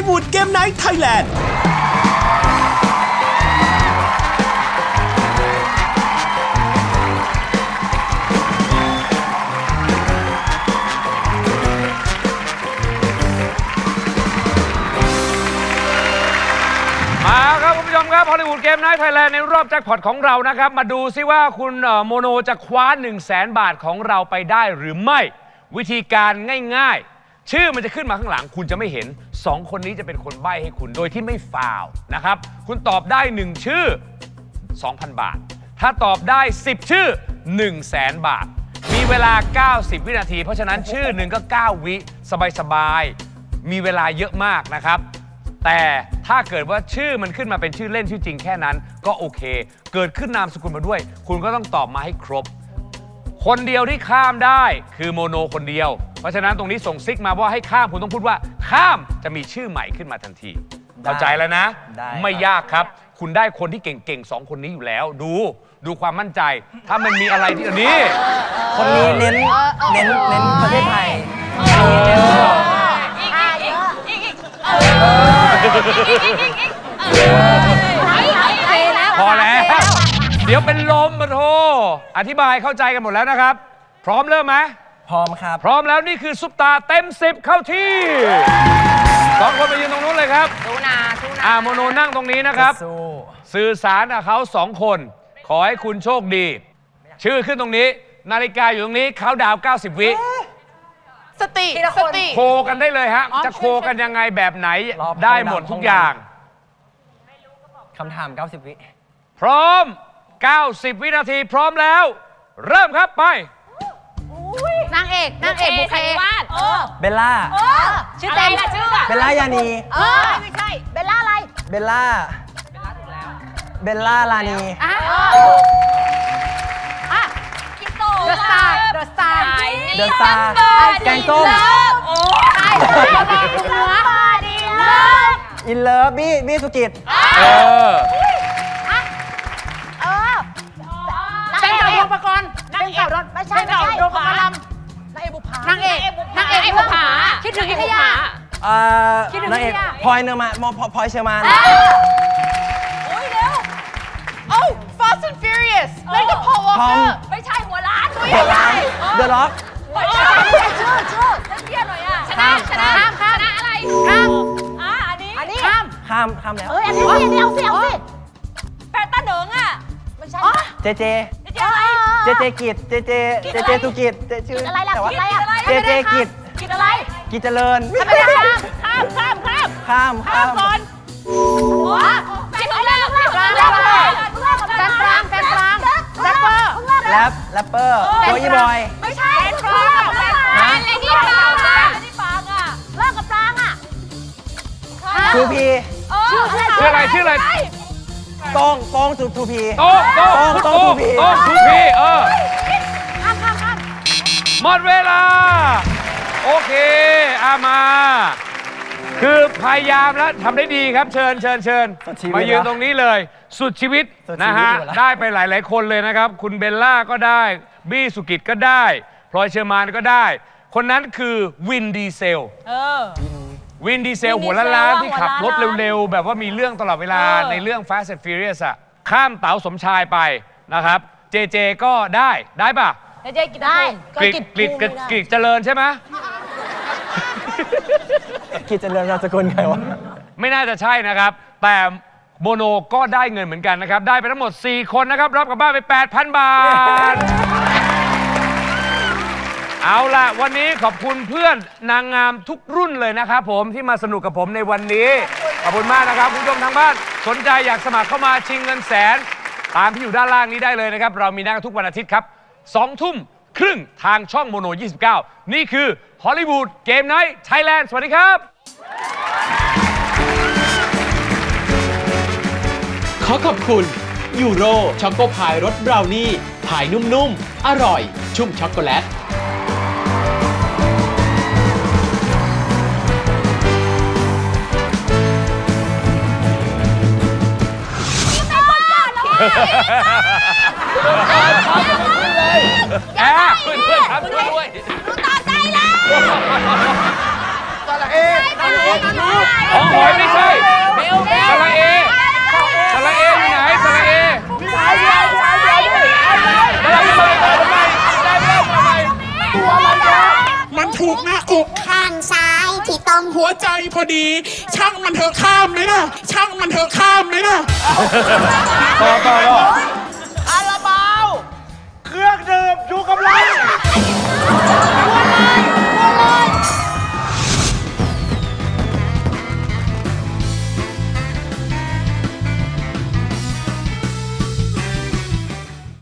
ลีวูดเกมไนท์ไทยแลนด์มาครับคุณผู้ชมครับฮอลลีวูดเกม i น h t ไทยแลนด์ในรอบแจ็คพอตของเรานะครับ มาดูซิว่าคุณเอ่อโมโนจะคว้า 1 0 0 0 0แบาทของเราไปได้หรือไม่ วิธีการง่าย ชื่อมันจะขึ้นมาข้างหลังคุณจะไม่เห็น 2 คนนี้จะเป็นคนใบ้ให้คุณโดยที่ไม่ฟาวนะครับ คุณตอบได้ 1 ชื่อ 2,000 บาท ถ้าตอบได้ 10 ชื่อ 1 0 0 0 0แบาท มีเวลา 90 วินาที เพราะฉะนั้นชื่อหนึ่งก็ 9 วิสบายๆ มีเวลาเยอะมากนะครับ แต่ถ้าเกิดว่าชื่อมันขึ้นมาเป็นชื่อเล่นชื่อจริงแค่นั้นก็โอเค เกิดขึ้นนามสกุลมาด้วย คุณก็ต้องตอบมาให้ครบ คนเดียวที่ข้ามได้คือโมโนคนเดียว เพราะฉะนั้นตรงนี้ส่งซิกมาว่าให้ข้ามคุณต้องพูดว่า ข้ามจะมีชื่อใหม่ขึ้นมาทันทีเข้าใจแล้วนะ ได้ไม่ยากครับ คุณได้คนที่เก่งๆสองคนนี้อยู่แล้ว ดูดูความมั่นใจ ถ้ามันมีอะไรที่อันนี้ คนนี้เน้นเน้นเน้นประเทศไทย พอแล้ว เดี๋ยวเป็นลมมาโทอธิบายเข้าใจกันหมดแล้วนะครับ พร้อมเริ่มไหม พร้อมครับ พร้อมแล้วนี่คือซุปตาเต็มสิบเข้าที่สองคนไปยืนตรงนู้นเลยครับสู้นะสู้นะอาโมโนนั่งตรงนี้นะครับ สู้ สื่อสารกับเขาสองคน ขอให้คุณโชคดี ชื่อขึ้นตรงนี้ นาฬิกาอยู่ตรงนี้เขาดาว 90 วิ สติสติ โคกันได้เลยฮะ จะโคกันยังไงแบบไหนรอบได้หมดทุกอย่าง คำถาม 90 วิ พร้อม 90 วินาทีพร้อมแล้ว เริ่มครับไป นางเอกนางเอกบุคเวาดเออเบลล่าชื่อเต็มชื่ออะเบลล่ายานี เออไม่ใช่เบลล่าอะไรเบลล่า เบลล่าลานี อะอะกิโตเดอะสตาร์เดอะสตาร์เดอะสตาร์แกงส้ม โอ้ยเหนือดีเลิฟอินเลิฟบี้บี้สุกิต เออเอ เป็นเก่ารถไม่ใช่ไม่ใช่ดวงประกรณ์ลำนางเอกบุภานางเอกนางเอกบุภาคิดถึงยุธยาเอ่อคิดถึงนางเอกพี่อะ พลอยเนอร์มานมพลอยเชอร์มาน โอ้ยเร็วโอ้ Fast and Furious เล่นกับพอวอลทอเกมอร์ไม่ใช่หัวล้านตัวใหเดอะญ่ล็อกเดอะล็อก ไม่ใช่ชื่อชื่อเทียนหน่อยอะชนะชนะข้ามข้ามชนะอะไรข้ามอ่าอันนี้อันนี้ข้ามข้ามข้ามแล้ว เอ้ยอันนี้อันนี้เอาสิเอาสิแปดตาเหนิงอะไม่ใช่ เจเจ เจ๊อะไรเจเจกิจเจเจเจเจสุกิจเจชื่ออะไรล่ะแต่ว่ากินอะไรอะเจเจกิจกินอะไร กิจเจริญไม่ได้ข้ามข้ามข้ามข้ามข้ามข้ามก่อนหัวกินอะไรแรกแรกแรกแฟนปรางแฟนปรางแรปเปอร์แรปแรปเปอร์โจยี่บอยไม่ใช่แฟนปรางแฟนปรางเลดี้ปรางอะเลดี้ปรางอะเลิกกับปรางอะทูพีชื่อชื่ออะไรชื่ออะไร โต้งโต้งทูทูพี โต้งโต้งโต้โต้งงทูพีโต้งทูพีเออข้ามข้ามข้ามหมดเวลา โอเคอามา คือพยายามแล้วทำได้ดีครับเชิญเชิญเชิญสุดชีวิตมายืนนะตรงนี้เลย สุดชีวิตสุดชีวิตนะฮะหมดแล้ว ได้ไปหลาย ๆ คนเลยนะครับ คุณเบลล่าก็ได้ บี้สุกิตก็ได้พลอยเชอร์มานก็ได้ คนนั้นคือวินดีเซล เออวินดีเซล วินดีเซลหัวล้านล้านๆที่หัวขับล้านรถเร็วๆ แบบว่ามีเรื่องตลอดเวลาเออในเรื่อง Fast and Furious อะข้ามเต๋าสมชายไปนะครับ เจเจก็ได้ได้ป่ะเจ๊กินได้กริดกริดกริดกริดเจริญใช่ไหมกิจเจริญนามสกุลไงวะ ไม่น่าจะใช่นะครับ แต่โมโนก็ได้เงินเหมือนกันนะครับ ได้ไปทั้งหมด 4 คนนะครับ รับกลับบ้านไป 8,000 บาท เอาล่ะ วันนี้ขอบคุณเพื่อนนางงามทุกรุ่นเลยนะครับผมที่มาสนุกกับผมในวันนี้ ขอบคุณมากนะครับคุณผู้ชมทางบ้าน สนใจอยากสมัครเข้ามาชิงเงินแสน ตามที่อยู่ด้านล่างนี้ได้เลยนะครับ เรามีนัดกันทุกวันอาทิตย์ครับ2ทุ่มครึ่งทางช่องโมโน 29 นี่คือฮอลลีวูดเกมไนท์ไทยแลนด์สวัสดีครับ ขอขอบคุณ ยูโรช็อกโกพายรสบราวนี่พายนุ่มๆ อร่อย ชุ่มช็อกโกแลต แอร์ช่วยด้วยครับช่วยด้วยรู้ต่อใจแล้วตาละเอตะเอของหอยไม่ใช่เาลเบตะเอตาละเออปไหนตาละเอางหัวใจพอดี ช่างมันเถอะข้ามไหมล่ะ ช่างมันเถอะข้ามไหมล่ะ ต่อต่อต่อ